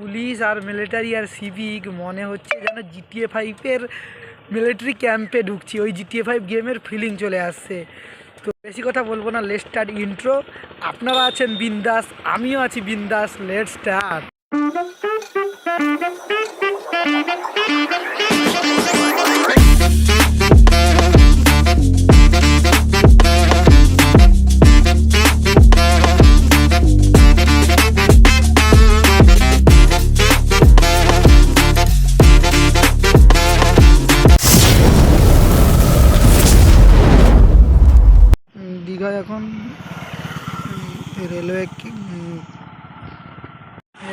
Police আর military আর civic মনে হচ্ছে যেন জিটিএ ফাইভের মিলিটারি ক্যাম্পে ঢুকছি। ওই জিটিএ ফাইভ গেমের ফিলিং চলে আসছে। তো বেশি কথা বলব না লেট স্টার্ট ইন্ট্রো আপনারা আছেন বিন্দাস, আমিও আছি বিন্দাস লেট স্টার্ট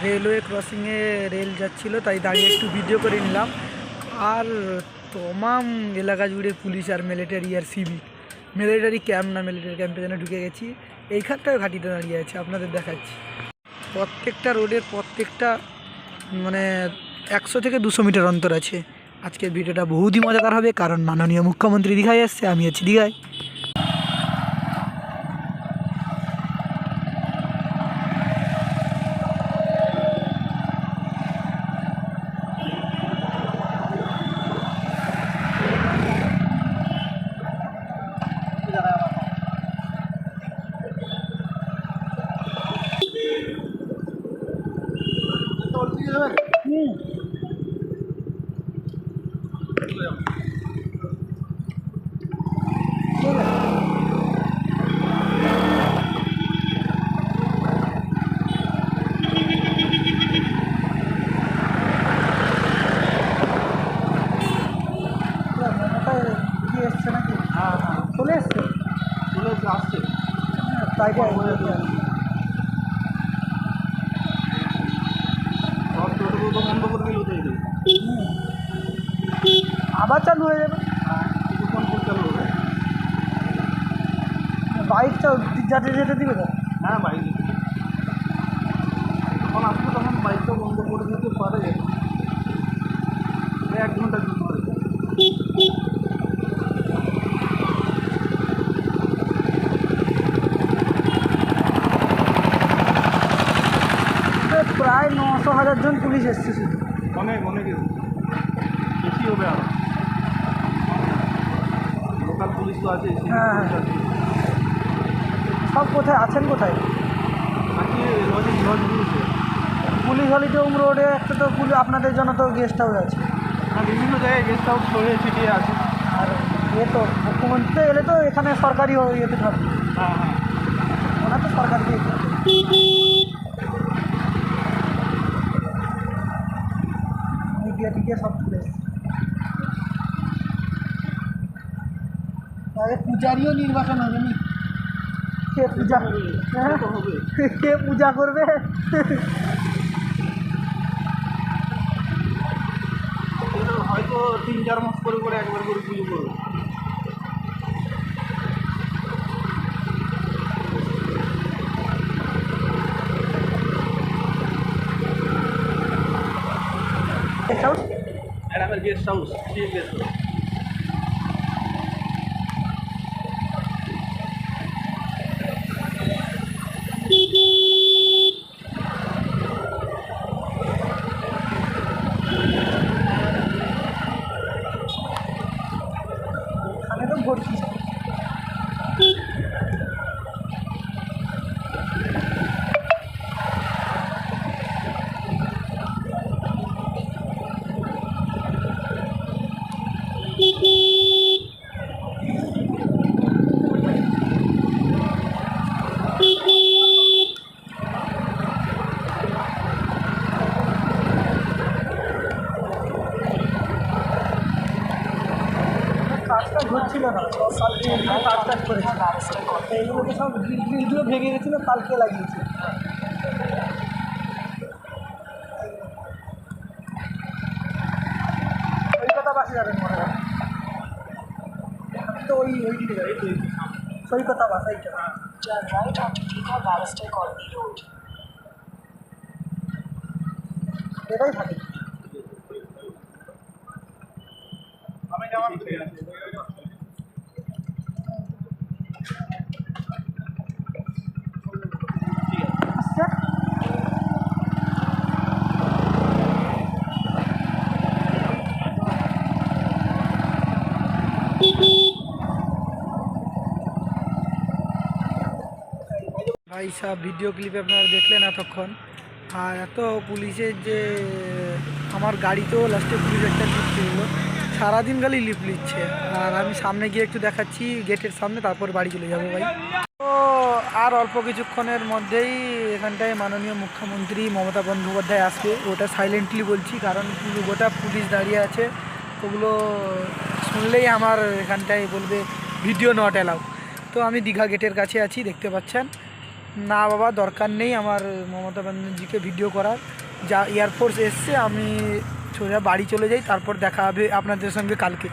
রেলওয়ে ক্রসিংয়ে রেল যাচ্ছিল, তাই দাঁড়িয়ে একটু ভিডিও করে নিলাম। আর তমাম এলাকা জুড়ে পুলিশ আর মিলিটারি আর সিভিক মিলিটারি ক্যাম্প না মিলিটারি ক্যাম্পে যেন ঢুকে গেছি। এইখানটায় ঘাটিতে দাঁড়িয়ে আছে, আপনাদের দেখাচ্ছি। প্রত্যেকটা রোডের প্রত্যেকটা মানে একশো থেকে দুশো মিটার অন্তর আছে। আজকের ভিডিওটা বহুতই মজাদার হবে, কারণ মাননীয় মুখ্যমন্ত্রী দীঘায় আসছে আমি আছি দীঘায়। চলে এসছে চলে এসে আসছে তাই সব টোটোগুলো তো বন্ধ করে দিল তো এই আবার চালু হয়ে যাবে। বাইক যাতে যেতে দিবে না হ্যাঁ বাইক যখন আসবে তখন বাইকটা বন্ধ করে দিতে পারে। এক ঘণ্টা আর কি। প্রায় নশো হাজার জন পুলিশ এসছে শুধু। অনেক অনেক বেশি হবে আরও। লোকাল পুলিশ তো আছে হ্যাঁ, হ্যাঁ। সব কোথায় আছেন কোথায়? রয়েছে পুলিশ। হলিডোম রোডে একটা তো পুলিশ আপনাদের জন্য তো গেস্ট হাউস আছে। আর বিভিন্ন জায়গায় গেস্ট হাউস ছড়িয়ে ছিটিয়ে আছে। আর এ তো মুখ্যমন্ত্রী এলে তো এখানে সরকারি ইয়েতে থাকবে। হ্যাঁ হ্যাঁ ওনার তো সরকারি মিডিয়া টিডিয়া সব চলে এসছে আরে পূজারিও নির্বাচন হবে নি কে পূজা হ্যাঁ? কে পূজা করবে? হয়তো তিন চার মাস করে করে একবার করে পুজো করবে। এটাও ম্যাডামের গেস্ট হাউস গেস্ট হাউস এখানে তো ভর্তি কাজটা ঘুরছিল না কাজ টাজ করেছে এইগুলোকে সব গ্রিল ভেঙে গেছিল কালকে লাগিয়েছে সৈকতা বাসে যাবেন মনে হয় তো ওই ওই দিকে যাই সৈকতা বাস এইটা Barrister Colony Road. এটাই থাকে আমি যাওয়ার আসছে এইসব ভিডিও ক্লিপে আপনারা দেখলেন এতক্ষণ। আর এত পুলিশের যে, আমার গাড়িতেও লাস্টে পুলিশ একটা লিফট দিল সারাদিন খালি লিফট নিচ্ছে। আর আমি সামনে গিয়ে একটু দেখাচ্ছি, গেটের সামনে, তারপর বাড়ি চলে যাব ভাই। তো আর অল্প কিছুক্ষণের মধ্যেই এখানটায় মাননীয় মুখ্যমন্ত্রী মমতা বন্দ্যোপাধ্যায় আসবে। ওটা সাইলেন্টলি বলছি, কারণ পুরো গোটা পুলিশ দাঁড়িয়ে আছে, ওগুলো শুনলেই আমার এখানটায় বলবে ভিডিও নট অ্যালাউ তো আমি দীঘা গেটের কাছে আছি, দেখতে পাচ্ছেন। না বাবা, দরকার নেই আমার মমতা ব্যানার্জিকে ভিডিও করার। যা এয়ারফোর্স এসছে, আমি সোজা বাড়ি চলে যাই, তারপর দেখা হবে আপনাদের সঙ্গে কালকে।